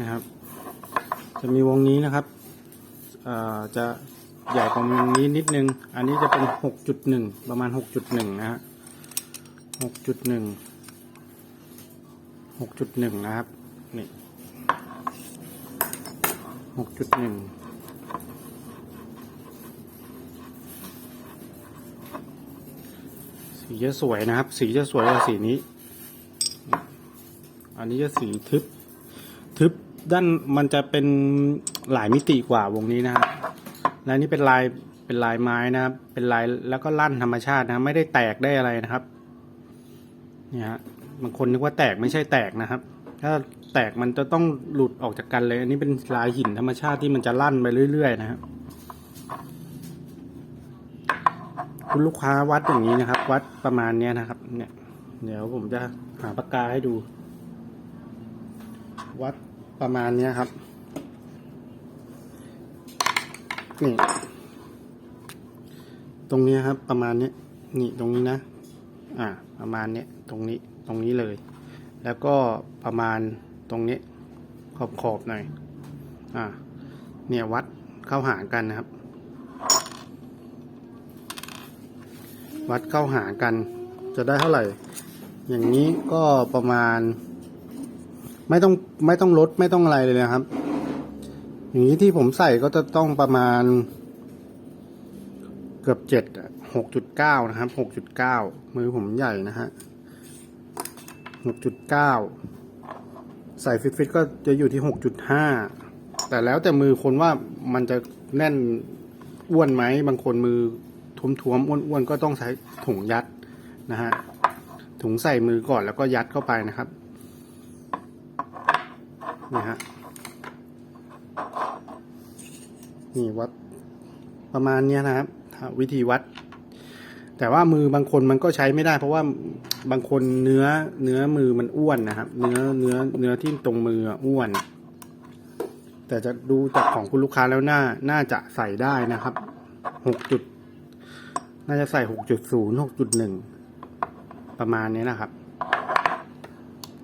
นะครับ จะมีวงนี้นะครับจะใหญ่กว่าวงนี้นิดนึง อันนี้จะเป็นหกจุดหนึ่งประมาณหกจุดหนึ่งนะฮะหกจุดหนึ่งหกจุดหนึ่งนะครับ นี่หกจุดหนึ่งสีจะสวยนะครับ สีจะสวยกว่าสีนี้ อันนี้จะสีทึบ ทึบด้านมันจะเป็นหลายมิติกว่าวงนี้นะครับและนี่เป็นลายเป็นลายไม้นะครับ เป็นลายแล้วก็ลั่นธรรมชาตินะไม่ได้แตกได้อะไรนะครับเนี่ยฮะบางคนนึกว่าแตกไม่ใช่แตกนะครับ ถ้าแตกมันจะต้องหลุดออกจากกันเลย อันนี้เป็นลายหินธรรมชาติที่มันจะลั่นไปเรื่อย ๆ นะครับคุณลูกค้าวัดอย่างนี้นะครับ วัดประมาณเนี้ยนะครับ เนี่ย เดี๋ยวผมจะหาปากกาให้ดู วัด ประมาณนี้ครับ นี่ ตรงนี้ครับ ประมาณนี้ นี่ตรงนี้นะ อ่า ประมาณนี้ตรงนี้ ตรงนี้เลย แล้วก็ประมาณตรงนี้ ขอบขอบๆหน่อย อ่า เนี่ยวัดเข้าหากันนะครับ วัดเข้าหากัน จะได้เท่าไหร่ อย่างนี้ก็ประมาณ ไม่ต้องไม่ต้องลดไม่ต้องอะไรเลยนะครับ อย่างนี้ที่ผมใส่ก็จะต้องประมาณ เกือบเจ็ดหกจุดเก้านะครับหกจุดเก้ามือผมใหญ่นะฮะหกจุดเก้าใส่ฟิตฟิตก็จะอยู่ที่หกจุดห้าแต่แล้วแต่มือคนว่ามันจะแน่นอ้วนไหมบางคนมือท้วมๆอ้วนๆก็ต้องใช้ถุงยัดนะฮะถุงใส่มือก่อนแล้วก็ยัดเข้าไปนะครับ นี่ฮะนี่วัดประมาณเนี้ยนะครับ วิธีวัด แต่ว่ามือบางคนมันก็ใช้ไม่ได้เพราะว่าบางคนเนื้อเนื้อมือมันอ้วนนะครับ เนื้อเนื้อเนื้อที่ตรงมืออ้วน แต่จะดูจากของคุณลูกค้าแล้วน่าน่าจะใส่ได้นะครับหกจุด น่าจะใส่หกจุดศูนย์หกจุดหนึ่งประมาณนี้นะครับ